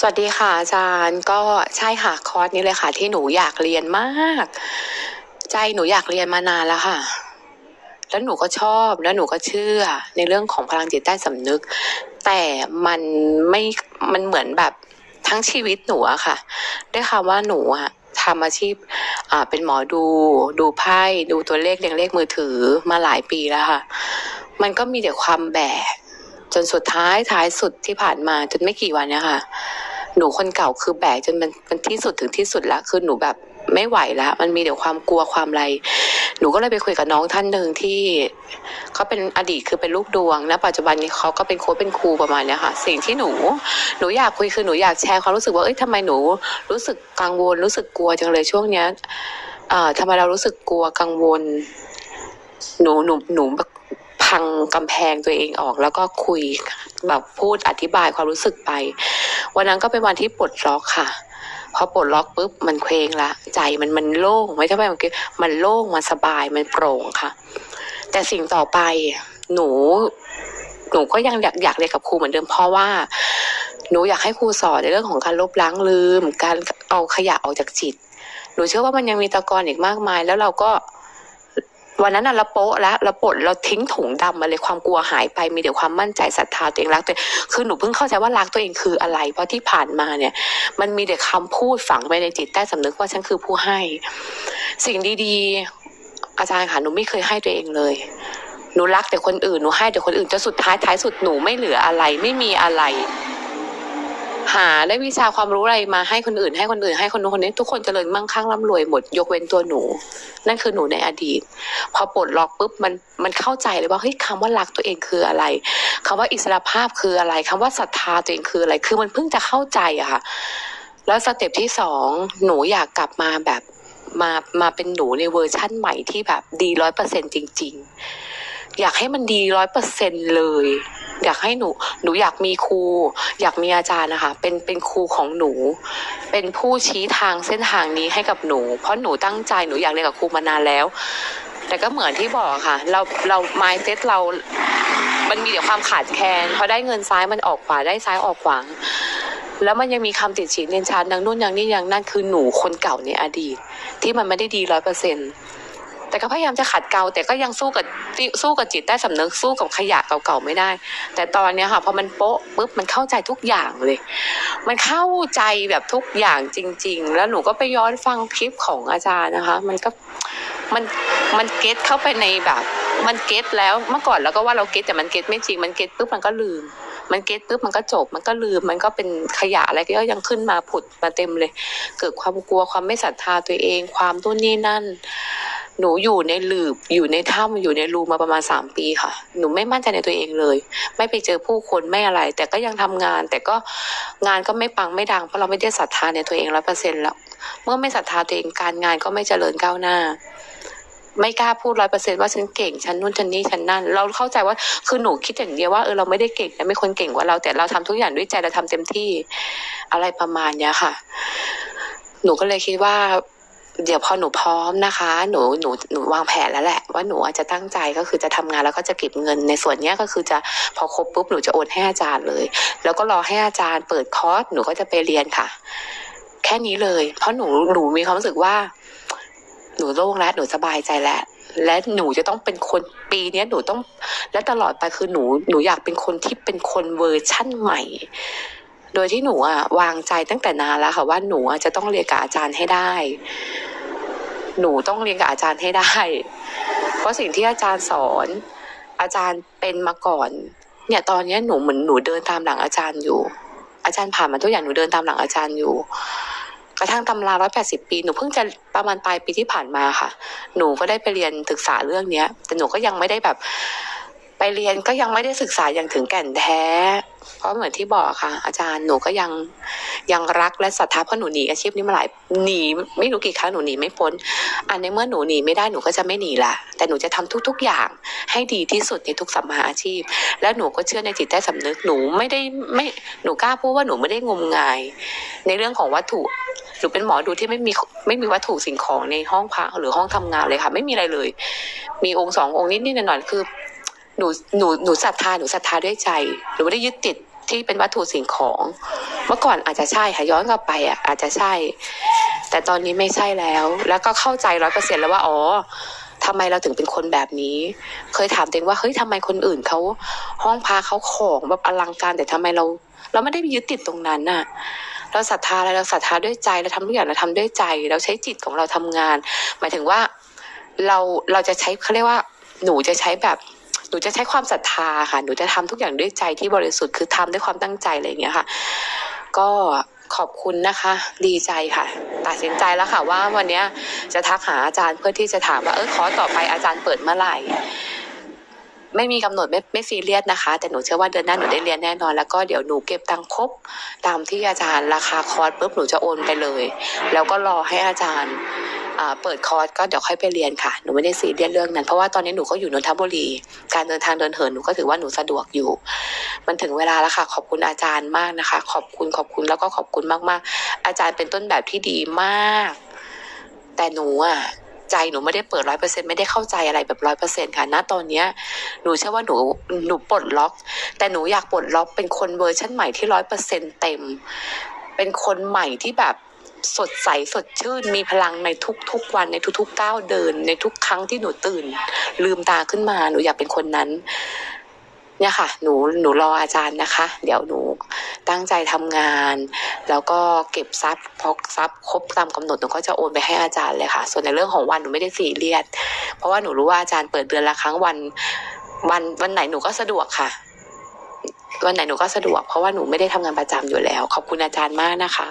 สวัสดีค่ะอาจารย์ก็ใช่ค่ะคอร์สนี้เลยค่ะ ที่หนูอยากเรียนมาก ใจหนูอยากเรียนมานานแล้วค่ะ แล้วหนูก็ชอบแล้วหนูก็เชื่อในเรื่องของพลังจิตใต้สำนึก แต่มันไม่มันเหมือนแบบทั้งชีวิตหนูอะค่ะด้วยคำว่าหนูอะทำอาชีพอ่าเป็นหมอดู ดูไพ่ดูตัวเลขเรียงเลขมือถือมาหลายปีแล้วค่ะ มันก็มีแต่ความแบกจนสุดท้ายท้ายสุดที่ผ่านมาจนไม่กี่วันเนี่ยค่ะ หนูคนเก่าคือแบกจนมันมันที่สุดถึงที่สุดละคือหนูแบบไม่ไหวและมันมีแต่ความกลัวความอะไร หนูก็เลยไปคุยกับน้องท่านหนึ่งที่เขาเป็นอดีตคือเป็นลูกดวงและปัจจุบันนี้เขาก็เป็นโค้ชเป็นครูประมาณเนี้ยค่ะ สิ่งที่หนูหนูอยากคุยคือหนูอยากแชร์ความรู้สึกว่าเอ้ยทำไมหนู รู้สึกกังวลรู้สึกกลัวจังเลยช่วงเนี้ยเอ่าทำไมเรารู้สึกกลัวกังวล หนูหนูหนูแบบ พังกำแพงตัวเองออก แล้วก็คุยแบบพูดอธิบายความรู้สึกไป วันนั้นก็เป็นวันที่ปลดล็อกค่ะ พอปลดล็อกปุ๊บมันเคว้งละ ใจมันมันโล่งไม่ใช่ว่ามันมันโล่งมันสบายมันโปร่งค่ะ แต่สิ่งต่อไปหนูหนูก็ยังอยากอยากเรียนกับครูเหมือนเดิมเพราะว่า หนูอยากให้ครูสอนในเรื่องของการลบล้างลืม การเอาขยะออกจากจิต หนูเชื่อว่ามันยังมีตะกอนอีกมากมาย แล้วเราก็ วันนั้นเราโป๊ะแล้วเราปลดเราทิ้งถุงดำมาเลยความกลัวหายไปมีแต่ความมั่นใจศรัทธาตัวเองรักตัวเองคือหนูเพิ่งเข้าใจว่ารักตัวเองคืออะไร เพราะที่ผ่านมาเนี่ย มันมีแต่คำพูดฝังไปในจิตใต้สำนึกว่าฉันคือผู้ให้ สิ่งดีๆ อาจารย์ค่ะหนูไม่เคยให้ตัวเองเลยหนูรักแต่คนอื่นหนูให้แต่คนอื่นจนสุดท้ายท้ายสุดหนูไม่เหลืออะไรไม่มีอะไร หาได้วิชาความรู้อะไรมาให้คนอื่น ให้คนอื่น ให้คนนู้นคนนี้ทุกคนเจริญมั่งคั่งร่ำรวยหมดยกเว้นตัวหนู นั่นคือหนูในอดีต พอปลดล็อกปุ๊บมันมันเข้าใจเลยว่าเฮ้ยคำว่ารักตัวเองคืออะไรคำว่าอิสรภาพคืออะไรคำว่าศรัทธาตัวเองคืออะไร คือมันเพิ่งจะเข้าใจอะค่ะ แล้วสเต็ปที่สองหนูอยากกลับมาแบบมามาเป็นหนูในเวอร์ชั่นใหม่ที่แบบดีร้อยเปอร์เซ็นจริง ๆ อยากให้มันดีร้อยเปอร์เซ็นเลย อยากให้หนู หนูอยากมีครู อยากมีอาจารย์นะคะ เป็นเป็นครูของหนู เป็นผู้ชี้ทางเส้นทางนี้ให้กับหนู เพราะหนูตั้งใจหนูอยากเรียนกับครูมานานแล้ว แต่ก็เหมือนที่บอกค่ะ เราเราไมเซ็ตเรา มันมีแต่ความขาดแคลนพอได้เงินซ้ายมันออกขวาได้ซ้ายออกขวาแล้วมันยังมีคำติดฉินเรียนชานดังนู่นอย่างนี้อย่างนั่นคือหนูคนเก่าในอดีต ที่มันไม่ได้ดีร้อยเปอร์เซ็น แต่ก็พยายามจะขัดเกลาแต่ก็ยังสู้กับสู้กับจิตใต้สำนึกสู้กับขยะเก่าๆไม่ได้ แต่ตอนเนี้ยค่ะพอมันโป๊ะปุ๊บมันเข้าใจทุกอย่างเลย มันเข้าใจแบบทุกอย่างจริง ๆ แล้วหนูก็ไปย้อนฟังคลิปของอาจารย์นะคะ มันก็มันมันเก็ตเข้าไปในแบบ มันเก็ตแล้วเมื่อก่อนเราก็ว่าเราเก็ตแต่มันเก็ตไม่จริง มันเก็ตปุ๊บมันก็ลืม มันเก็ตปุ๊บมันก็จบ มันก็ลืม มันก็เป็นขยะอะไรก็ยังขึ้นมาผุดมาเต็มเลย เกิดความกลัวความไม่ศรัทธาตัวเอง ความต้นนี่นั่น หนูอยู่ในหลืบอยู่ในถ้ำอยู่ในรูมาประมาณสามปีค่ะ หนูไม่มั่นใจในตัวเองเลย ไม่ไปเจอผู้คนไม่อะไร แต่ก็ยังทำงาน แต่ก็งานก็ไม่ปังไม่ดังเพราะเราไม่ได้ศรัทธาในตัวเองร้อยเปอร์เซ็นต์แล้ว เมื่อไม่ศรัทธาตัวเองการงานก็ไม่เจริญก้าวหน้า ไม่กล้าพูดร้อยเปอร์เซ็นว่าฉันเก่งฉันนู่นฉันนี่ฉันนั่น เราเข้าใจว่าคือหนูคิดอย่างเดียวว่าเออเราไม่ได้เก่งนะไม่คนเก่งกว่าเรา แต่เราทำทุกอย่างด้วยใจเราทำเต็มที่อะไรประมาณเนี้ยค่ะ หนูก็เลยคิดว่า เดี๋ยวพอหนูพร้อมนะคะ หนูหนูหนูวางแผนแล้วแหละ ว่าหนูจะตั้งใจก็คือจะทำงานแล้วก็จะเก็บเงินในส่วนนี้ก็คือจะพอครบปุ๊บหนูจะโอนให้อาจารย์เลย แล้วก็รอให้อาจารย์เปิดคอร์สหนูก็จะไปเรียนค่ะ แค่นี้เลย เพราะหนูหนูมีความรู้สึกว่า หนูโล่งแล้วหนูสบายใจแล้วและหนูจะต้องเป็นคนปีนี้หนูต้อง และตลอดไปคือหนูหนูอยากเป็นคนที่เป็นคนเวอร์ชั่นใหม่ โดยที่หนูอะวางใจตั้งแต่นานแล้วค่ะว่าหนูจะต้องเรียนกับอาจารย์ให้ได้ หนูต้องเรียนกับอาจารย์ให้ได้ เพราะสิ่งที่อาจารย์สอน อาจารย์เป็นมาก่อน เนี่ยตอนนี้หนูเหมือนหนูเดินตามหลังอาจารย์อยู่ อาจารย์ผ่านมาทุกอย่างหนูเดินตามหลังอาจารย์อยู่ กระทั่งตำราร้อยแปดสิบปีหนูเพิ่งจะประมาณปลายปีที่ผ่านมาค่ะ หนูก็ได้ไปเรียนศึกษาเรื่องเนี้ย แต่หนูก็ยังไม่ได้แบบ ไปเรียนก็ยังไม่ได้ศึกษาอย่างถึงแก่นแท้ เพราะเหมือนที่บอกค่ะ อาจารย์หนูก็ยังยังรักและศรัทธาเพราะหนูหนีอาชีพนี้มาหลายหนีไม่รู้กี่ครั้งหนูหนีไม่พ้น อันในเมื่อหนูหนีไม่ได้หนูก็จะไม่หนีละแต่หนูจะทำทุก ๆอย่างให้ดีที่สุดในทุกสัมมาอาชีพ แล้วหนูก็เชื่อในจิตใต้สำนึกหนูไม่ได้ไม่หนูกล้าพูดว่าหนูไม่ได้งมงาย ในเรื่องของวัตถุหนูเป็นหมอดูที่ไม่มีไม่มีวัตถุสิ่งของในห้องพักหรือห้องทำงานเลยค่ะ ไม่มีอะไรเลย มีองค์สององค์นิดๆหน่อยๆคือ หนูหนูหนูศรัทธาหนูศรัทธาด้วยใจหนูไม่ได้ยึดติดที่เป็นวัตถุสิ่งของ เมื่อก่อนอาจจะใช่ค่ะย้อนกลับไปอะอาจจะใช่ แต่ตอนนี้ไม่ใช่แล้ว แล้วก็เข้าใจร้อยเปอร์เซ็นต์แล้วว่าอ๋อทำไมเราถึงเป็นคนแบบนี้ เคยถามตัวเองว่าเฮ้ยทำไมคนอื่นเขาห้องพาเขาของแบบอลังการแต่ทำไมเรา เราไม่ได้ยึดติดตรงนั้นน่ะ เราศรัทธาอะไรเราศรัทธาด้วยใจเราทำทุกอย่างเราทำด้วยใจ เราใช้จิตของเราทำงาน หมายถึงว่า เราเราจะใช้เขาเรียกว่า หนูจะใช้แบบ หนูจะใช้ความศรัทธาค่ะ หนูจะทำทุกอย่างด้วยใจที่บริสุทธิ์คือทำด้วยความตั้งใจอะไรอย่างเงี้ยค่ะ ก็ขอบคุณนะคะ ดีใจค่ะ ตัดสินใจแล้วค่ะว่าวันนี้จะทักหาอาจารย์เพื่อที่จะถามว่าเออขอต่อไปอาจารย์เปิดเมื่อไหร่ ไม่มีกำหนดไม่ไม่ซีเรียสนะคะ แต่หนูเชื่อว่าเดือนหน้าหนูได้เรียนแน่นอน แล้วก็เดี๋ยวหนูเก็บตังค์ครบตามที่อาจารย์ราคาคอร์สปุ๊บหนูจะโอนไปเลย แล้วก็รอให้อาจารย์เปิดคอร์สก็เดี๋ยวค่อยไปเรียนค่ะ หนูไม่ได้ซีเรียสเรื่องนั้น เพราะว่าตอนนี้หนูก็อยู่นนทบุรี การเดินทางเดินเหินหนูก็ถือว่าหนูสะดวกอยู่ มันถึงเวลาแล้วค่ะ ขอบคุณอาจารย์มากนะคะ ขอบคุณขอบคุณแล้วก็ขอบคุณมากๆ อาจารย์เป็นต้นแบบที่ดีมาก แต่หนูอะ ใจหนูไม่ได้เปิดร้อยเปอร์เซ็นไม่ได้เข้าใจอะไรแบบร้อยเปอร์เซ็นค่ะณตอนเนี้ยหนูเชื่อว่าหนูหนูปลดล็อก แต่หนูอยากปลดล็อกเป็นคนเวอร์ชันใหม่ที่ร้อยเปอร์เซ็นเต็ม เป็นคนใหม่ที่แบบสดใสสดชื่นมีพลังในทุกๆวันในทุกๆก้าวเดิน ในทุกครั้งที่หนูตื่น ลืมตาขึ้นมาหนูอยากเป็นคนนั้น เนี่ยค่ะ หนูหนูรออาจารย์นะคะ เดี๋ยวหนูตั้งใจทำงาน แล้วก็เก็บทรัพย์พอทรัพย์ครบตามกำหนดหนูก็จะโอนไปให้อาจารย์เลยค่ะ ส่วนในเรื่องของวันหนูไม่ได้ซีเรียสเพราะว่าหนูรู้ว่าอาจารย์เปิดเดือนละครั้งวัน วันวันไหนหนูก็สะดวกค่ะวันไหนหนูก็สะดวกเพราะว่าหนูไม่ได้ทำงานประจำอยู่แล้ว ขอบคุณอาจารย์มากนะคะ